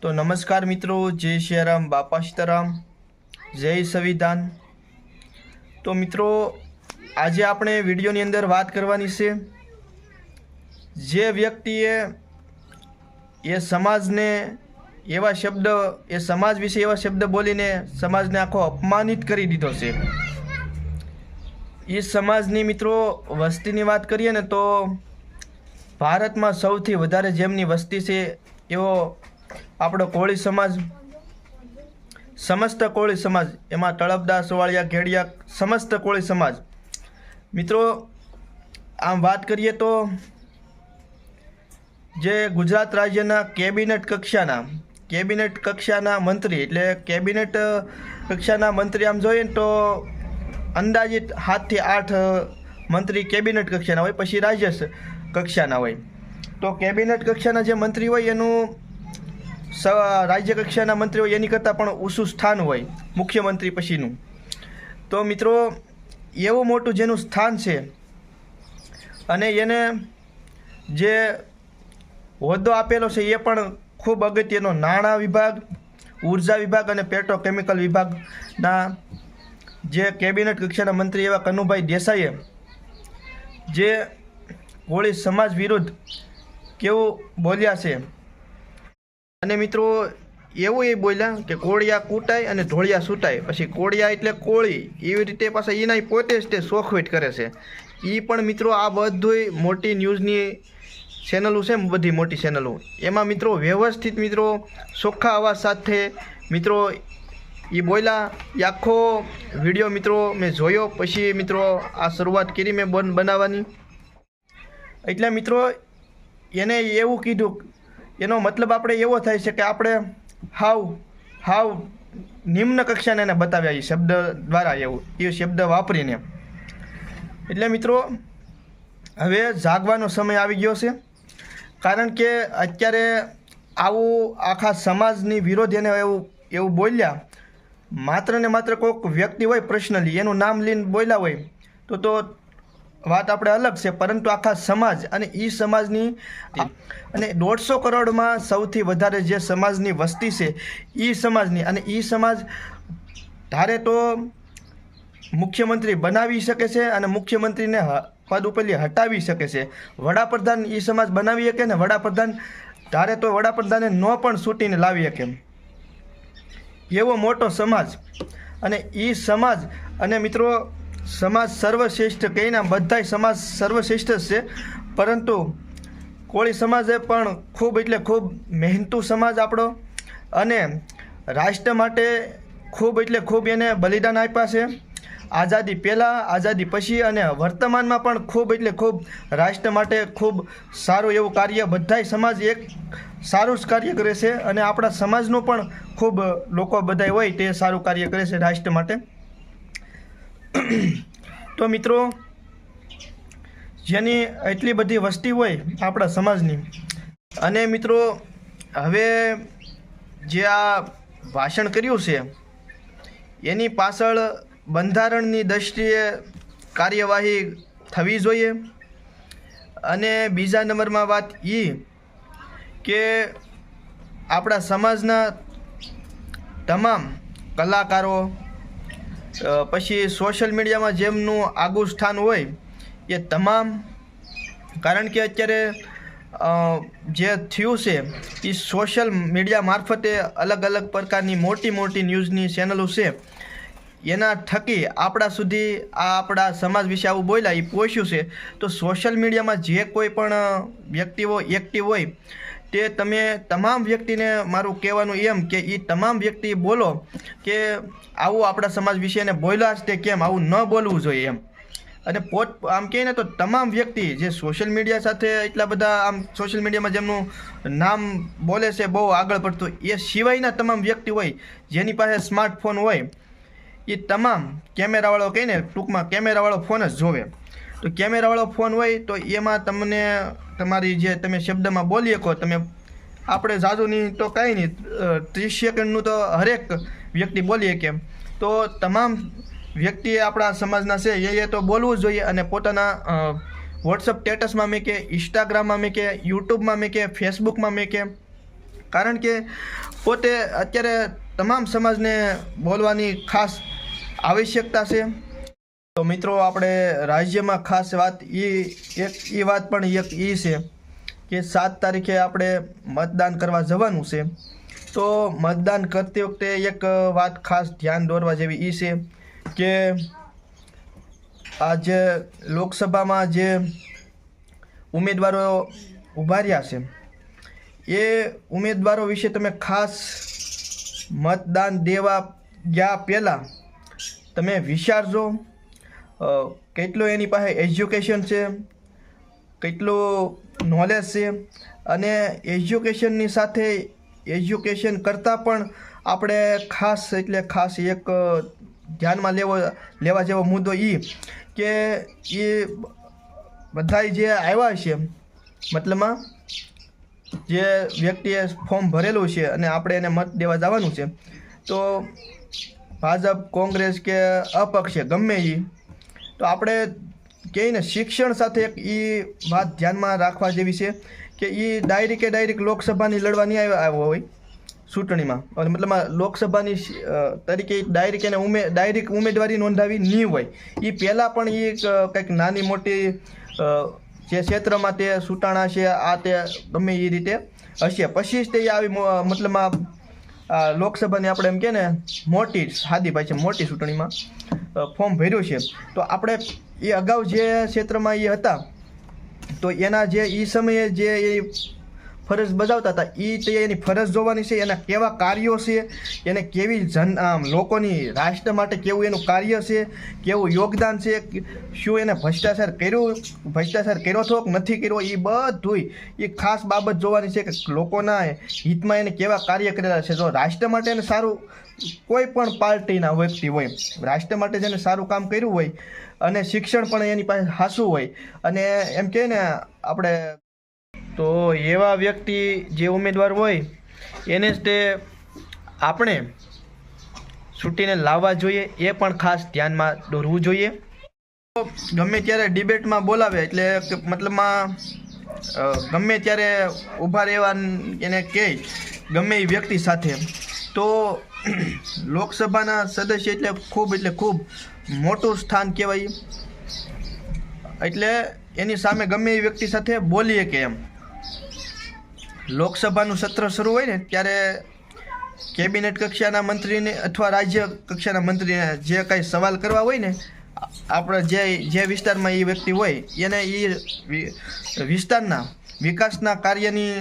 તો નમસ્કાર મિત્રો, જય સિયારામ બાપા સીતારામ, જય સંવિધાન. તો મિત્રો, આજે આપણે વિડીયોની અંદર વાત કરવાની છે, જે વ્યક્તિએ એ સમાજને એવા શબ્દ, એ સમાજ વિશે એવા શબ્દ બોલીને સમાજને આખો અપમાનિત કરી દીધો છે. એ સમાજની મિત્રો, વસ્તીની વાત કરીએ ને તો ભારતમાં સૌથી વધારે જેમની વસ્તી છે એવો આપણો કોળી સમાજ, સમસ્ત કોળી સમાજ, એમાં તળપદા સોવાળિયા ઘેડિયા, સમસ્ત કોળી સમાજ. મિત્રો, આમ વાત કરીએ તો, જે ગુજરાત રાજ્યના કેબિનેટ કક્ષાના કેબિનેટ કક્ષાના મંત્રી, એટલે કેબિનેટ કક્ષાના મંત્રી આમ જોઈએ ને તો અંદાજિત સાતથી આઠ મંત્રી કેબિનેટ કક્ષાના હોય, પછી રાજ્ય કક્ષાના હોય. તો કેબિનેટ કક્ષાના જે મંત્રી હોય એનું રાજ્ય કક્ષાના મંત્રી હોય એની કરતાં પણ ઊંચું સ્થાન હોય, મુખ્યમંત્રી પછીનું. તો મિત્રો, એવું મોટું જેનું સ્થાન છે અને એને જે હોદ્દો આપેલો છે એ પણ ખૂબ અગત્યનો. નાણાં વિભાગ, ઊર્જા વિભાગ અને પેટ્રોકેમિકલ વિભાગના જે કેબિનેટ કક્ષાના મંત્રી એવા કનુભાઈ દેસાઈએ જે કોળી સમાજ વિરુદ્ધ કેવું બોલ્યા છે અને મિત્રો, એવું એ બોલ્યા કે કોળિયા કૂટાય અને ઢોળિયા સૂટાય. પછી કોળિયા એટલે કોળી. એવી રીતે પાછા એના પોતે જ તે શોખવેટ કરે છે. એ પણ મિત્રો આ બધુંય મોટી ન્યૂઝની ચેનલો છે બધી મોટી ચેનલો. એમાં મિત્રો વ્યવસ્થિત મિત્રો ચોખ્ખા અવાજ સાથે મિત્રો એ બોલ્યા એ આખો વીડિયો મિત્રો મેં જોયો, પછી મિત્રો આ શરૂઆત કરી મેં બન બનાવવાની. એટલે મિત્રો, એને એવું કીધું એનો મતલબ આપણે એવો થાય છે કે આપણે હાવ હાવ નિમ્ન કક્ષાને એને બતાવ્યા એ શબ્દ દ્વારા એવું, એ શબ્દ વાપરીને. એટલે મિત્રો, હવે જાગવાનો સમય આવી ગયો છે, કારણ કે અત્યારે આવું આખા સમાજની વિરોધ એને એવું એવું બોલ્યા, માત્ર ને માત્ર કોઈક વ્યક્તિ હોય પર્સનલી એનું નામ લઈને બોલ્યા હોય, તો તો વાત આપણે અલગ છે પરંતુ આખા સમાજ અને એ સમાજની અને દોઢસો કરોડમાં સૌથી વધારે જે સમાજની વસ્તી છે એ સમાજની. અને એ સમાજ ધારે તો મુખ્યમંત્રી બનાવી શકે છે અને મુખ્યમંત્રીને પદ ઉપરથી હટાવી શકે છે. વડાપ્રધાન એ સમાજ બનાવી શકે ને વડાપ્રધાન ધારે તો વડાપ્રધાને ન પણ છૂટીને લાવી શકે એવો મોટો સમાજ અને એ સમાજ અને મિત્રો સમાજ સર્વશ્રેષ્ઠ કહીને બધાય સમાજ સર્વશ્રેષ્ઠ છે. પરંતુ કોળી સમાજે પણ ખૂબ એટલે ખૂબ મહેનતુ સમાજ આપણો અને રાષ્ટ્ર માટે ખૂબ એટલે ખૂબ એને બલિદાન આપ્યા છે. આઝાદી પહેલાં, આઝાદી પછી અને વર્તમાનમાં પણ ખૂબ એટલે ખૂબ રાષ્ટ્ર માટે ખૂબ સારું એવું કાર્ય બધાય સમાજ એક સારું જ કાર્ય કરે છે અને આપણા સમાજનું પણ ખૂબ લોકો બધાય હોય તે સારું કાર્ય કરે છે રાષ્ટ્ર માટે. તો મિત્રો, જેની એટલી બધી વસ્તી હોય આપણા સમાજની. અને મિત્રો, હવે જે આ ભાષણ કર્યું છે, એની પાછળ બંધારણની દ્રષ્ટિએ કાર્યવાહી થવી જોઈએ. અને બીજા નંબરમાં વાત એ કે આપણા સમાજના તમામ કલાકારો પછી સોશિયલ મીડિયામાં જેમનું આગવું સ્થાન હોય, એ તમામ, કારણ કે અત્યારે જે થયું છે એ સોશિયલ મીડિયા મારફતે અલગ અલગ પ્રકારની મોટી મોટી ન્યૂઝની ચેનલો છે. એના થકી આપણા સુધી આ આપણા સમાજ વિશે આવું બોલ્યા એ પહોંચ્યું છે. તો સોશિયલ મીડિયામાં જે કોઈ પણ વ્યક્તિઓ એક્ટિવ હોય તે તમે તમામ વ્યક્તિને મારું કહેવાનું એમ કે એ તમામ વ્યક્તિ બોલો કે આવું આપણા સમાજ વિશેને બોલ્યા જ તે કેમ? આવું ન બોલવું જોઈએ એમ. અને પોત, આમ કહીએ ને તો તમામ વ્યક્તિ જે સોશિયલ મીડિયા સાથે એટલા બધા આમ સોશિયલ મીડિયામાં જેમનું નામ બોલે છે બહુ આગળ પડતું, એ સિવાયના તમામ વ્યક્તિ હોય, જેની પાસે સ્માર્ટફોન હોય, એ તમામ કેમેરાવાળો કહીને ટૂંકમાં કેમેરાવાળો ફોન જ જોવે. તો કેમેરાવાળો ફોન હોય તો એમાં તમને તમારી જે તમે શબ્દમાં બોલી શકો, તમે આપણે જાજુની તો કાંઈ નહીં ત્રીસ સેકન્ડનું તો હરેક વ્યક્તિ બોલીએ કેમ તો તમામ વ્યક્તિએ આપણા સમાજના છે, એ તો બોલવું જોઈએ અને પોતાના વોટ્સઅપ સ્ટેટસમાં મેં કે, ઇન્સ્ટાગ્રામમાં મેં કે, યુટ્યુબમાં મેં કે, ફેસબુકમાં મેં કે, કારણ કે પોતે અત્યારે તમામ સમાજને બોલવાની ખાસ આવશ્યકતા છે. તો મિત્રો આપણે રાજ્યમાં ખાસ વાત એ એક એ વાત પણ એક એ છે કે સાત તારીખે આપણે મતદાન કરવા જવાનું છે. તો મતદાન કરતી વખતે એક વાત ખાસ ધ્યાન દોરવા જેવી એ છે કે આ જે લોકસભામાં જે ઉમેદવારો ઊભા રહ્યા છે, એ ઉમેદવારો વિશે તમે ખાસ મતદાન દેવા ગયા પહેલાં તમે વિચારજો કેટલું એની પાસે એજ્યુકેશન છે? કેટલું નોલેજ છે? અને એજ્યુકેશનની સાથે એજ્યુકેશન કરતાં પણ આપણે ખાસ એટલે ખાસ એક ધ્યાનમાં લેવો, લેવા જેવો મુદ્દો એ કે એ બધાય જે આવ્યા છે, મતલબમાં જે વ્યક્તિએ ફોર્મ ભરેલું છે અને આપણે એને મત દેવા જવાનું છે, તો ભાજપ, કોંગ્રેસ કે અપક્ષ ગમે એ તો આપણે કહીએ ને, શિક્ષણ સાથે એક એ વાત ધ્યાનમાં રાખવા જેવી છે કે એ ડાયરી કે ડાયરેક્ટ લોકસભાની લડવા નહીં આવ્યા હોય ચૂંટણીમાં. મતલબ લોકસભાની તરીકે ડાયરેક્ટ એને ઉમે, ડાયરેક્ટ ઉમેદવારી નોંધાવી નહીં હોય. એ પહેલાં પણ એ કંઈક નાની મોટી જે ક્ષેત્રમાં તે સૂટાણા છે, આ તે ગમે એ રીતે હશે. પછી જ તે આવી મતલબમાં લોકસભાની આપણે એમ કે ને, મોટી સાદી ભાઈ છે, મોટી ચૂંટણીમાં ફોર્મ ભર્યું છે. તો આપણે એ અગાઉ જે ક્ષેત્રમાં એ હતા, તો એના જે એ સમયે જે એ ફરજ બજાવતા હતા. એ તે એની ફરજ જોવાની છે, એના કેવા કાર્યો છે, એને કેવી જન, આમ, લોકોની રાષ્ટ્ર માટે કેવું એનું કાર્ય છે, કેવું યોગદાન છે, શું એને ભ્રષ્ટાચાર કર્યું, ભ્રષ્ટાચાર કર્યો હતો નથી કર્યો એ બધું એ ખાસ બાબત જોવાની છે કે લોકોના હિતમાં એને કેવા કાર્ય કરેલા છે. જો રાષ્ટ્ર માટે એને સારું, કોઈ પણ પાર્ટીના વ્યક્તિ હોય, રાષ્ટ્ર માટે જેને સારું કામ કર્યું હોય, અને શિક્ષણ પણ એની પાસે હાસું હોય, અને એમ કહે ને, આપણે તો એવા વ્યક્તિ જે ઉમેદવાર હોય, એને જ તે આપણે છૂટીને લાવવા જોઈએ, એ પણ ખાસ ધ્યાનમાં દોરવું જોઈએ. ગમે ત્યારે ડિબેટમાં બોલાવે, એટલે મતલબમાં ગમે ત્યારે ઊભા રહેવા એને કહે, ગમે એ વ્યક્તિ સાથે, તો લોકસભાના સદસ્ય એટલે ખૂબ એટલે ખૂબ મોટું સ્થાન કહેવાય. એટલે એની સામે ગમે એ વ્યક્તિ સાથે બોલીએ કે એમ. લોકસભાનું સત્ર શરૂ હોય ને, ત્યારે કેબિનેટ કક્ષાના મંત્રીને અથવા રાજ્ય કક્ષાના મંત્રીને જે કાંઈ સવાલ કરવા હોય ને, આપણે જે જે વિસ્તારમાં એ વ્યક્તિ હોય, એને એ વિસ્તારના વિકાસના કાર્યની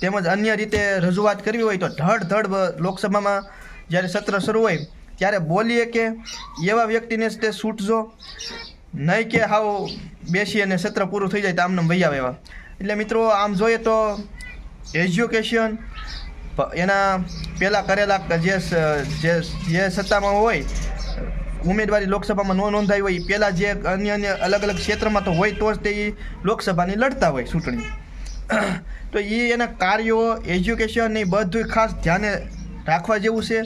તેમજ અન્ય રીતે રજૂઆત કરવી હોય તો ધડ ધડ લોકસભામાં જ્યારે સત્ર શરૂ હોય, ત્યારે બોલીએ કે એવા વ્યક્તિને જ તે છૂટજો નહીં કે હાવ બેસી અને સત્ર પૂરું થઈ જાય તો આમને વૈયા એવા એટલે મિત્રો, આમ જોઈએ તો એજ્યુકેશન એના પહેલાં કરેલા જે જે સત્તામાં હોય, ઉમેદવારી લોકસભામાં નો નોંધાઈ હોય પહેલાં જે અન્ય અન્ય અલગ અલગ ક્ષેત્રમાં તો હોય તો જ તે લોકસભાની લડતા હોય ચૂંટણી. તો એ એના કાર્યો એજ્યુકેશન એ બધું ખાસ ધ્યાને રાખવા જેવું છે.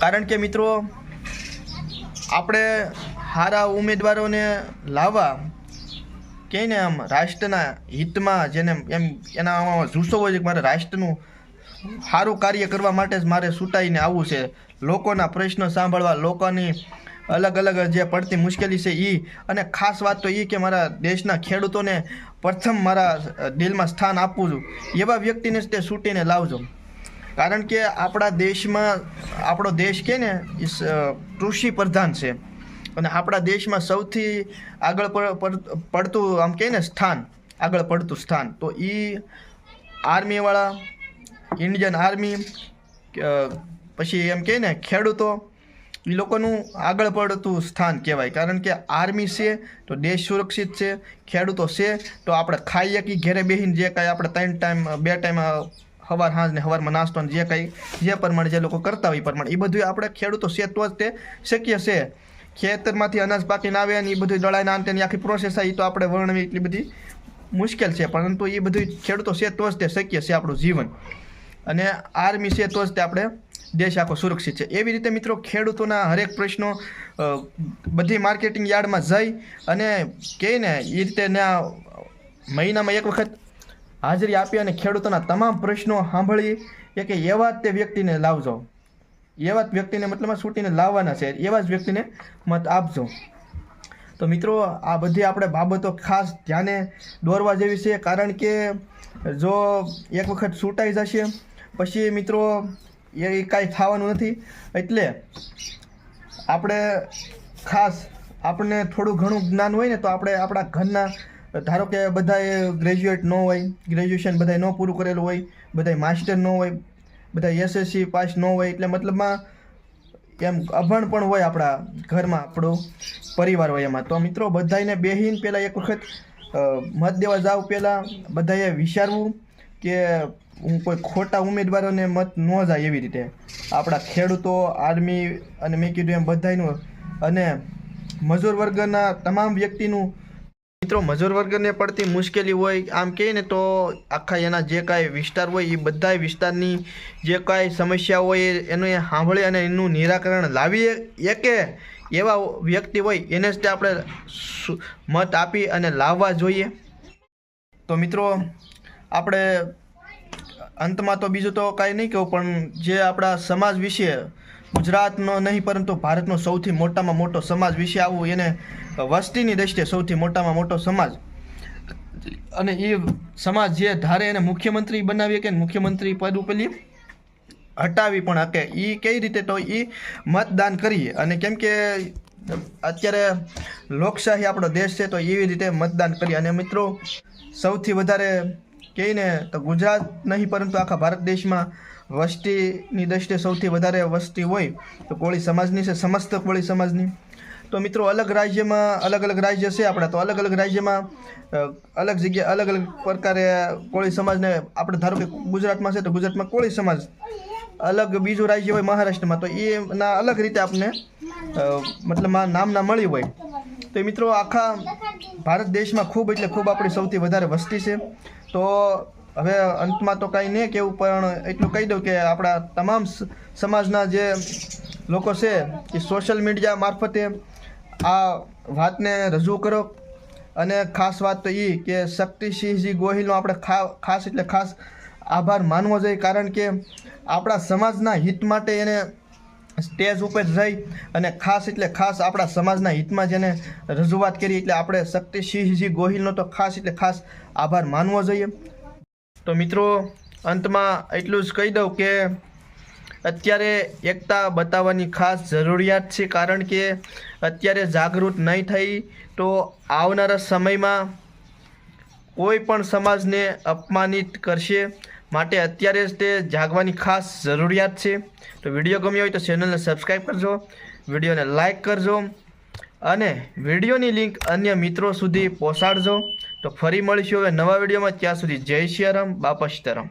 કારણ કે મિત્રો, આપણે સારા ઉમેદવારોને લાવવા કહે ને આમ રાષ્ટ્રના હિતમાં જેને એમ એના જુસ્સો હોય છે કે મારે રાષ્ટ્રનું સારું કાર્ય કરવા માટે જ મારે સૂટાઈને આવવું છે. લોકોના પ્રશ્નો સાંભળવા, લોકોની અલગ અલગ જે પડતી મુશ્કેલી છે એ અને ખાસ વાત તો એ કે મારા દેશના ખેડૂતોને પ્રથમ મારા દિલમાં સ્થાન આપવું છું. એવા વ્યક્તિને જ તે છૂટીને લાવજો. કારણ કે આપણા દેશમાં, આપણો દેશ કે ને કૃષિ પ્રધાન છે. અને આપણા દેશમાં સૌથી આગળ પડતું, આમ કહે ને, સ્થાન, આગળ પડતું સ્થાન, તો એ આર્મીવાળા, ઇન્ડિયન આર્મી પછી એમ કહે ને, ખેડૂતો એ લોકોનું આગળ પડતું સ્થાન કહેવાય. કારણ કે આર્મી છે, તો દેશ સુરક્ષિત છે, ખેડૂતો છે, તો આપણે ખાઈએ કે ઘેરે બેસીને જે કાંઈ આપણે ત્રણ ટાઈમ, બે ટાઈમ હવાર સાંજ ને સવારમાં નાસ્તો જે કાંઈ, જે પ્રમાણે જે લોકો કરતા હોય એ પ્રમાણે એ બધું આપણે ખેડૂતો છે તો જ તે શક્ય છે. ખેતરમાંથી અનાજ પાકીને આવે અને એ બધું દળાઈને આને તેની આખી પ્રોસેસ આવી તો આપણે વર્ણવી એટલી બધી મુશ્કેલ છે. પરંતુ એ બધું ખેડૂતો છે તો જ તે શક્ય છે આપણું જીવન. અને આર્મી છે તો જ તે આપણે દેશ આખો સુરક્ષિત છે. એવી રીતે મિત્રો ખેડૂતોના હરેક પ્રશ્નો બધી માર્કેટિંગ યાર્ડમાં જઈ અને કહે ને એ રીતે મહિનામાં એક વખત હાજરી આપી અને ખેડૂતોના તમામ પ્રશ્નો સાંભળી કે એવા તે વ્યક્તિને લાવજો. એવા જ વ્યક્તિને મતલબમાં છૂટીને લાવવાના છે, એવા જ વ્યક્તિને મત આપજો. તો મિત્રો, આ બધી આપણે બાબતો ખાસ ધ્યાને દોરવા જેવી છે, કારણ કે જો એક વખત છૂટાઈ જશે, પછી મિત્રો એ કાંઈ થવાનું નથી. એટલે આપણે ખાસ આપણને થોડું ઘણું જ્ઞાન હોય ને, તો આપણે આપણા ઘરના, ધારો કે બધાએ ગ્રેજ્યુએટ ન હોય ગ્રેજ્યુએશન બધાએ ન પૂરું કરેલું હોય, બધાએ માસ્ટર ન હોય બધા એસએસસી પાસ ન હોય એટલે મતલબમાં એમ અભણ પણ હોય આપણા ઘરમાં, આપણો પરિવાર હોય એમાં. તો મિત્રો બધાને બેહીને પહેલાં એક વખત મત દેવા જાવ પહેલાં બધાએ વિચારવું કે હું કોઈ ખોટા ઉમેદવારોને મત ન જાય એવી રીતે. આપણા ખેડૂતો, આર્મી અને મેં કીધું એમ બધાનું અને મજૂર વર્ગના તમામ વ્યક્તિનું મિત્રો, મજૂર વર્ગને પડતી મુશ્કેલી હોય આમ કહીએ ને તો આખા એના જે કાંઈ વિસ્તાર હોય એ બધા વિસ્તારની જે કાંઈ સમસ્યા હોય, એનું એ સાંભળી અને એનું નિરાકરણ લાવી એકે એવા વ્યક્તિ હોય, એને જ આપણે મત આપી અને લાવવા જોઈએ. તો મિત્રો, આપણે અંતમાં તો બીજું તો કાંઈ નહીં કહું, પણ જે આપણા સમાજ વિશે ગુજરાતનો નહીં, પરંતુ ભારતનો સૌથી મોટામાં મોટો સમાજ વિશે આવવું એને વસ્તીની દ્રષ્ટિએ સૌથી મોટામાં મોટો સમાજ. અને એ સમાજ જે ધારે એને મુખ્યમંત્રી બનાવીએ કે મુખ્યમંત્રી પદ ઉપરલી હટાવી પણ શકે એ કઈ રીતે તો એ મતદાન કરીએ? અને કેમ કે અત્યારે લોકશાહી આપણો દેશ છે તો એવી રીતે મતદાન કરીએ. અને મિત્રો, સૌથી વધારે કહીને તો ગુજરાત નહીં, પરંતુ આખા ભારત દેશમાં વસ્તીની દ્રષ્ટિએ સૌથી વધારે વસ્તી હોય તો કોળી સમાજની છે, સમસ્ત કોળી સમાજની. તો મિત્રો, અલગ રાજ્યમાં અલગ અલગ રાજ્ય છે આપણા. તો અલગ અલગ રાજ્યમાં અલગ જગ્યાએ અલગ અલગ પ્રકારે કોળી સમાજને આપણે ધારો કે ગુજરાતમાં છે તો ગુજરાતમાં કોળી સમાજ અલગ બીજું રાજ્ય હોય મહારાષ્ટ્રમાં. તો એના અલગ રીતે આપને મતલબ નામના મળી હોય. તો મિત્રો આખા ભારત દેશમાં ખૂબ એટલે ખૂબ આપણી સૌથી વધારે વસ્તી છે. તો હવે અંતમાં તો કાંઈ નહીં કેવું, પણ એટલું કહી દઉં કે આપણા તમામ સમાજના જે લોકો છે એ સોશિયલ મીડિયા મારફતે આ વાતને રજૂ કરો. અને ખાસ વાત તો એ કે શક્તિસિંહજી ગોહિલનો આપણે ખાસ એટલે ખાસ આભાર માનવો જોઈએ, કારણ કે આપણા સમાજના હિત માટે એને સ્ટેજ ઉપર જઈ અને ખાસ એટલે ખાસ આપણા સમાજના હિતમાં જેને રજૂઆત કરી, એટલે આપણે શક્તિસિંહજી ગોહિલનો તો ખાસ એટલે ખાસ આભાર માનવો જોઈએ. તો મિત્રો, અંતમાં એટલું જ કહી દઉં કે અત્યારે એકતા બતાવવાની ખાસ જરૂરિયાત છે, કારણ કે અત્યારે જાગૃત નહીં થઈ તો આવનારા સમયમાં કોઈ પણ સમાજને અપમાનિત કરશે. માટે અત્યારે જ તે જાગવાની ખાસ જરૂરિયાત છે. તો વીડિયો ગમ્યો હોય તો ચેનલને સબસ્ક્રાઈબ કરજો, વિડીયોને લાઇક કરજો અને વિડીયોની લિંક અન્ય મિત્રો સુધી પહોંચાડજો. તો ફરી મળીશું હવે નવા વિડીયોમાં. ત્યાં સુધી જય સિયારામ બાપા સીતારામ.